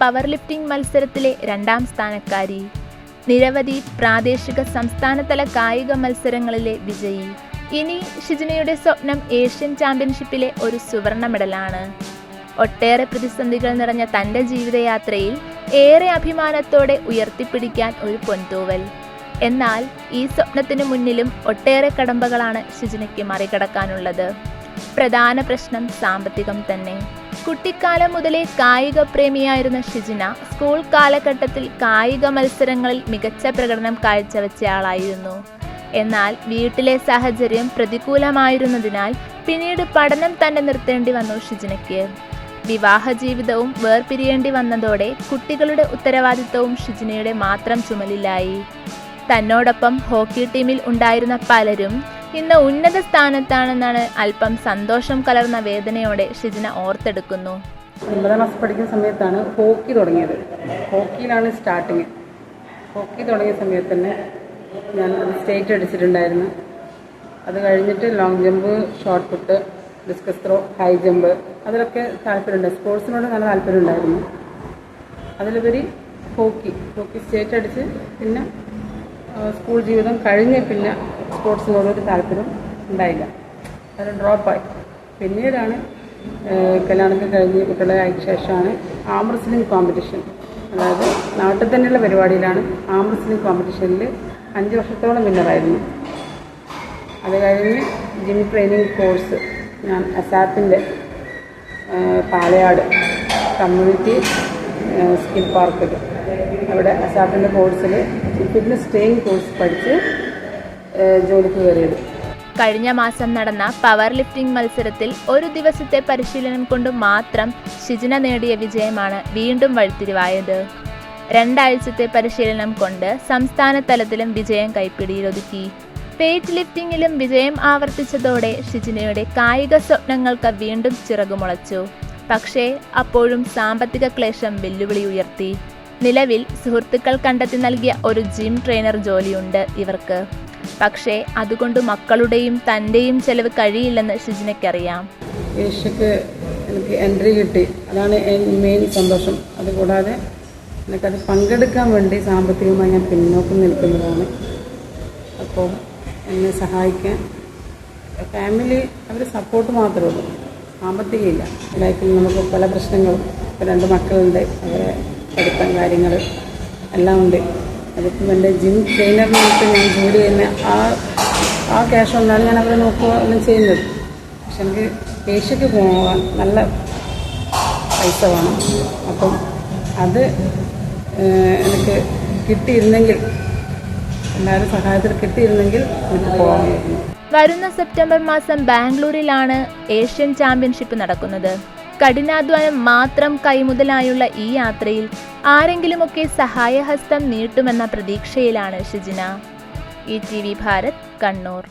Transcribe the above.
Power lifting മത്സരത്തിലെ രണ്ടാം സ്ഥാനക്കാരി. നിരവധി പ്രാദേശിക സംസ്ഥാനതല കായിക മത്സരങ്ങളിലെ വിജയി. ഇനി ഷിജിനയുടെ സ്വപ്നം ഏഷ്യൻ ചാമ്പ്യൻഷിപ്പിലെ ഒരു സുവർണ മെഡലാണ് ഒട്ടേറെ പ്രതിസന്ധികൾ നിറഞ്ഞ തന്റെ ജീവിതയാത്രയിൽ ഏറെ അഭിമാനത്തോടെ ഉയർത്തിപ്പിടിക്കാൻ ഒരു പൊൻതൂവൽ. എന്നാൽ ഈ സ്വപ്നത്തിനു മുന്നിലും ഒട്ടേറെ കടമ്പകളാണ് ഷിജിനയ്ക്ക് മറികടക്കാനുള്ളത്. പ്രധാന പ്രശ്നം സാമ്പത്തികം തന്നെ. കുട്ടിക്കാലം മുതലേ കായിക പ്രേമിയായിരുന്ന ഷിജിന സ്കൂൾ കാലഘട്ടത്തിൽ കായിക മത്സരങ്ങളിൽ മികച്ച പ്രകടനം കാഴ്ചവെച്ചയാളായിരുന്നു എന്നാൽ വീട്ടിലെ സാഹചര്യം പ്രതികൂലമായിരുന്നതിനാൽ പിന്നീട് പഠനം തന്നെ നിർത്തേണ്ടി വന്നു ഷിജിനയ്ക്ക്. വിവാഹ ജീവിതവും വേർപിരിയേണ്ടി വന്നതോടെ കുട്ടികളുടെ ഉത്തരവാദിത്വവും ഷിജിനയുടെ മാത്രം ചുമലിലായി. തന്നോടൊപ്പം ഹോക്കി ടീമിൽ ഉണ്ടായിരുന്ന പലരും ഇന്ന് ഉന്നത സ്ഥാനത്താണെന്നാണ് അല്പം സന്തോഷം കലർന്ന വേദനയോടെ ഷിജിന ഓർത്തെടുക്കുന്നു. ഒമ്പതാം ക്ലാസ് പഠിക്കുന്ന സമയത്താണ് ഹോക്കി തുടങ്ങിയത്. ഹോക്കിയിലാണ് സ്റ്റാർട്ടിങ്. ഹോക്കി തുടങ്ങിയ സമയത്ത് തന്നെ ഞാൻ സ്റ്റേറ്റ് അടിച്ചിട്ടുണ്ടായിരുന്നു. അത് കഴിഞ്ഞിട്ട് long jump shot put discus throw high jump അതിലൊക്കെ താല്പര്യമുണ്ട്. സ്പോർട്സിനോട് നല്ല താല്പര്യമുണ്ടായിരുന്നു. അതിലുപരി ഹോക്കി. ഹോക്കി സ്റ്റേറ്റ് അടിച്ച് പിന്നെ സ്കൂൾ ജീവിതം കഴിഞ്ഞ് പിന്നെ സ്പോർട്സിനോടൊരു താല്പര്യം ഉണ്ടായില്ല. അത് ഡ്രോപ്പായി പിന്നീടാണ് കല്യാണത്തിൽ കഴിഞ്ഞ് കുട്ടികളെ ആയ ശേഷമാണ് ആം റെസ്ലിംഗ് കോമ്പറ്റീഷൻ അതായത് നാട്ടിൽ തന്നെയുള്ള പരിപാടിയിലാണ് ആം റെസ്ലിംഗ് കോമ്പറ്റീഷനിൽ അഞ്ച് വർഷത്തോളം വിന്നറായിരുന്നു അത് കഴിഞ്ഞ് ജിം ട്രെയിനിങ് കോഴ്സ് ഞാൻ അസാപ്പിന്റെ പാലയാട് കമ്മ്യൂണിറ്റി സ്കിൽ പാർക്കിൽ അവിടെ അസാപ്പിന്റെ കോഴ്സിൽ ഫിറ്റ്നസ് ട്രെയിനിങ് കോഴ്സ് പഠിച്ച് ജോലിക്ക് കയറിയത്. കഴിഞ്ഞ മാസം നടന്ന പവർ ലിഫ്റ്റിംഗ് മത്സരത്തിൽ ഒരു ദിവസത്തെ പരിശീലനം കൊണ്ട് മാത്രം ശിജന നേടിയ വിജയമാണ് വീണ്ടും വഴിത്തിരിവായത്. രണ്ടാഴ്ചത്തെ പരിശീലനം കൊണ്ട് സംസ്ഥാന തലത്തിലും വിജയം കൈപ്പിടിയിലൊതുക്കി. വെയ്റ്റ് ലിഫ്റ്റിംഗിലും വിജയം ആവർത്തിച്ചതോടെ ഷിജിനയുടെ കായിക സ്വപ്നങ്ങൾക്ക് വീണ്ടും ചിറകുമുളച്ചു പക്ഷേ അപ്പോഴും സാമ്പത്തിക ക്ലേശം വെല്ലുവിളി ഉയർത്തി. നിലവിൽ സുഹൃത്തുക്കൾ കണ്ടെത്തി നൽകിയ ഒരു ജിം ട്രെയിനർ ജോലിയുണ്ട് ഇവർക്ക്. പക്ഷേ അതുകൊണ്ട് മക്കളുടെയും തന്റെയും ചെലവ് കഴിയില്ലെന്ന് ഷിജിനയ്ക്കറിയാം. ഏഷ്യക്ക് എനിക്ക് എൻട്രി കിട്ടി. അതാണ് മെയിൻ സന്തോഷം. അതുകൂടാതെ എനിക്കത് പങ്കെടുക്കാൻ വേണ്ടി സാമ്പത്തികമായി ഞാൻ പിന്നോക്കം നിൽക്കുന്നതാണ്. അപ്പോൾ എന്നെ സഹായിക്കാൻ ഫാമിലി അവർ സപ്പോർട്ട് മാത്രമേ ഉള്ളൂ. സാമ്പത്തികമില്ല. ലൈഫിൽ നമുക്ക് പല പ്രശ്നങ്ങളും ഇപ്പോൾ രണ്ട് മക്കളുണ്ട്. അവരെ പഠിത്തം കാര്യങ്ങൾ എല്ലാം ഉണ്ട്. അതിപ്പം എന്റെ ജിം ട്രെയിനറിനായിട്ട് ഞാൻ ജോലി ചെയ്യുന്ന ആ ആ ക്യാഷ് കൊണ്ടാണ് ഞാൻ അവരെ നോക്കുക എല്ലാം ചെയ്യുന്നത്. പക്ഷെ എനിക്ക് ഏഷ്യക്ക് പോകാൻ നല്ല പൈസ വേണം. അപ്പം അത് എനിക്ക് കിട്ടിയിരുന്നെങ്കിൽ എല്ലാവരും സഹായത്തിൽ കിട്ടിയിരുന്നെങ്കിൽ എനിക്ക് പോകാമായിരുന്നു വരുന്ന സെപ്റ്റംബർ മാസം ബാംഗ്ലൂരിലാണ് ഏഷ്യൻ ചാമ്പ്യൻഷിപ്പ് നടക്കുന്നത്. കഠിനാധ്വാനം മാത്രം കൈമുതലായുള്ള ഈ യാത്രയിൽ ആരെങ്കിലുമൊക്കെ സഹായഹസ്തം നീട്ടുമെന്ന പ്രതീക്ഷയിലാണ് Shijina. E T V Bharat Kannur.